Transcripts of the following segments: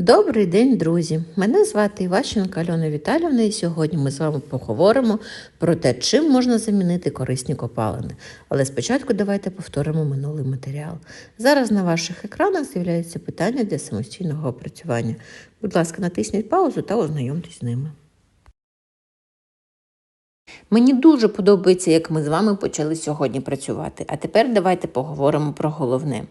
Добрий день, друзі! Мене звати Іващенко Альона Віталівна, і сьогодні ми з вами поговоримо про те, чим можна замінити корисні копалини. Але спочатку давайте повторимо минулий матеріал. Зараз на ваших екранах з'являються питання для самостійного опрацювання. Будь ласка, натисніть паузу та ознайомтесь з ними. Мені дуже подобається, як ми з вами почали сьогодні працювати. А тепер давайте поговоримо про головне.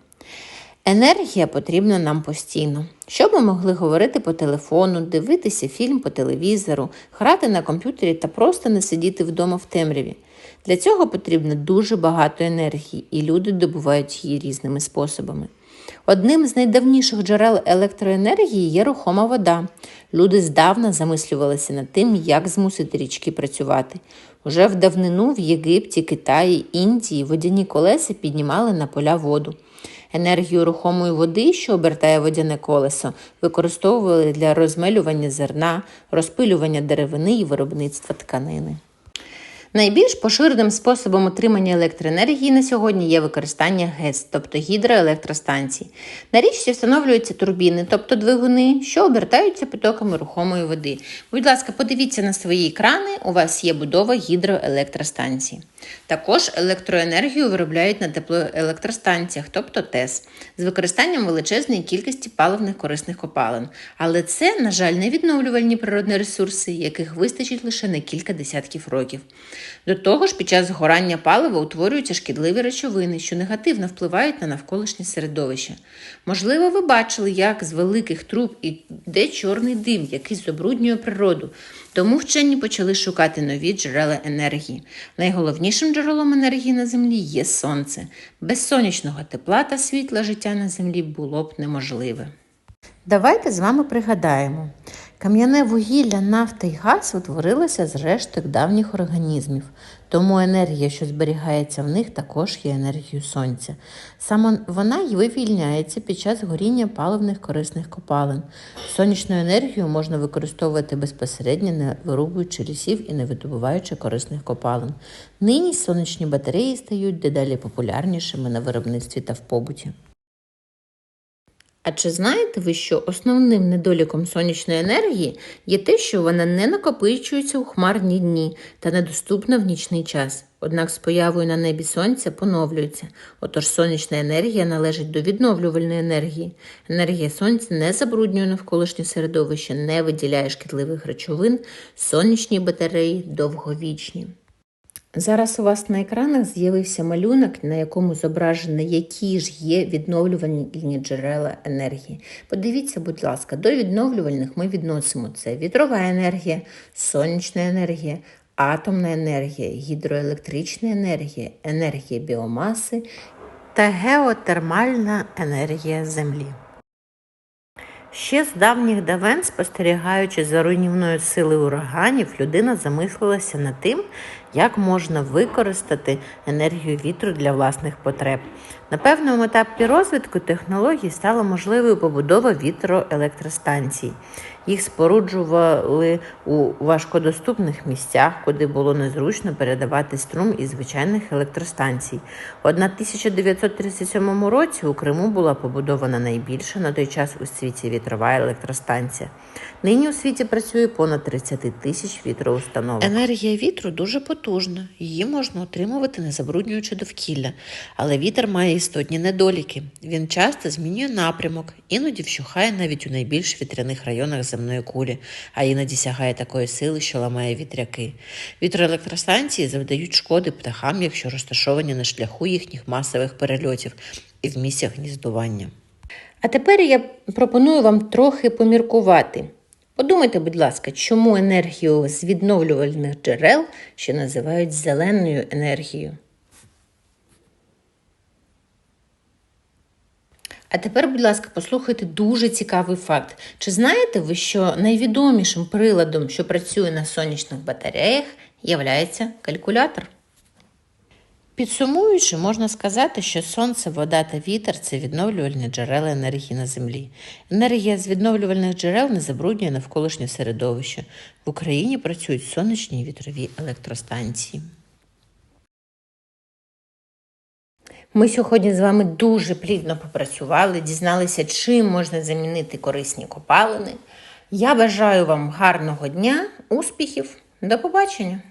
Енергія потрібна нам постійно, щоб ми могли говорити по телефону, дивитися фільм по телевізору, грати на комп'ютері та просто не сидіти вдома в темряві. Для цього потрібно дуже багато енергії, і люди добувають її різними способами. Одним з найдавніших джерел електроенергії є рухома вода. Люди здавна замислювалися над тим, як змусити річки працювати. Уже в давнину в Єгипті, Китаї, Індії водяні колеса піднімали на поля воду. Енергію рухомої води, що обертає водяне колесо, використовували для розмелювання зерна, розпилювання деревини і виробництва тканини. Найбільш поширеним способом отримання електроенергії на сьогодні є використання ГЕС, тобто гідроелектростанцій. На річці встановлюються турбіни, тобто двигуни, що обертаються потоками рухомої води. Будь ласка, подивіться на свої екрани, у вас є будова гідроелектростанцій. Також електроенергію виробляють на теплоелектростанціях, тобто ТЕС, з використанням величезної кількості паливних корисних копалин. Але це, на жаль, не відновлювальні природні ресурси, яких вистачить лише на кілька десятків років. До того ж, під час згорання палива утворюються шкідливі речовини, що негативно впливають на навколишнє середовище. Можливо, ви бачили, як з великих труб іде чорний дим, який забруднює природу. Тому вчені почали шукати нові джерела енергії. Найголовнішим джерелом енергії на землі є сонце. Без сонячного тепла та світла життя на землі було б неможливе. Давайте з вами пригадаємо. Кам'яне вугілля, нафта і газ утворилося з решток давніх організмів, тому енергія, що зберігається в них, також є енергією сонця. Саме вона й вивільняється під час горіння паливних корисних копалин. Сонячну енергію можна використовувати безпосередньо, не вирубуючи лісів і не видобуваючи корисних копалин. Нині сонячні батареї стають дедалі популярнішими на виробництві та в побуті. А чи знаєте ви, що основним недоліком сонячної енергії є те, що вона не накопичується у хмарні дні та недоступна в нічний час? Однак з появою на небі сонця поновлюється. Отож сонячна енергія належить до відновлювальної енергії. Енергія сонця не забруднює навколишнє середовище, не виділяє шкідливих речовин, сонячні батареї довговічні. Зараз у вас на екранах з'явився малюнок, на якому зображено, які ж є відновлювальні джерела енергії. Подивіться, будь ласка, до відновлювальних ми відносимо це вітрова енергія, сонячна енергія, атомна енергія, гідроелектрична енергія, енергія біомаси та геотермальна енергія Землі. Ще з давніх давен, спостерігаючи за руйнівною силою ураганів, людина замислилася над тим, як можна використати енергію вітру для власних потреб. На певному етапі розвитку технологій стала можливою побудова вітроелектростанцій. Їх споруджували у важкодоступних місцях, куди було незручно передавати струм із звичайних електростанцій. У 1937 році у Криму була побудована найбільша на той час у світі вітрова електростанція. Нині у світі працює понад 30 тисяч вітроустановок. Енергія вітру дуже потужна, її можна отримувати, не забруднюючи довкілля. Але вітер має істотні недоліки. Він часто змінює напрямок, іноді вщухає навіть у найбільш вітряних районах земної кулі, а іноді сягає такої сили, що ламає вітряки. Вітроелектростанції завдають шкоди птахам, якщо розташовані на шляху їхніх масових перельотів і в місцях гніздування. А тепер я пропоную вам трохи поміркувати. Подумайте, будь ласка, чому енергію з відновлювальних джерел ще називають зеленою енергією? А тепер, будь ласка, послухайте дуже цікавий факт. Чи знаєте ви, що найвідомішим приладом, що працює на сонячних батареях, є калькулятор? Підсумуючи, можна сказати, що сонце, вода та вітер це відновлювальні джерела енергії на землі. Енергія з відновлювальних джерел не забруднює навколишнє середовище. В Україні працюють сонячні і вітрові електростанції. Ми сьогодні з вами дуже плідно попрацювали, дізналися, чим можна замінити корисні копалини. Я бажаю вам гарного дня, успіхів. До побачення!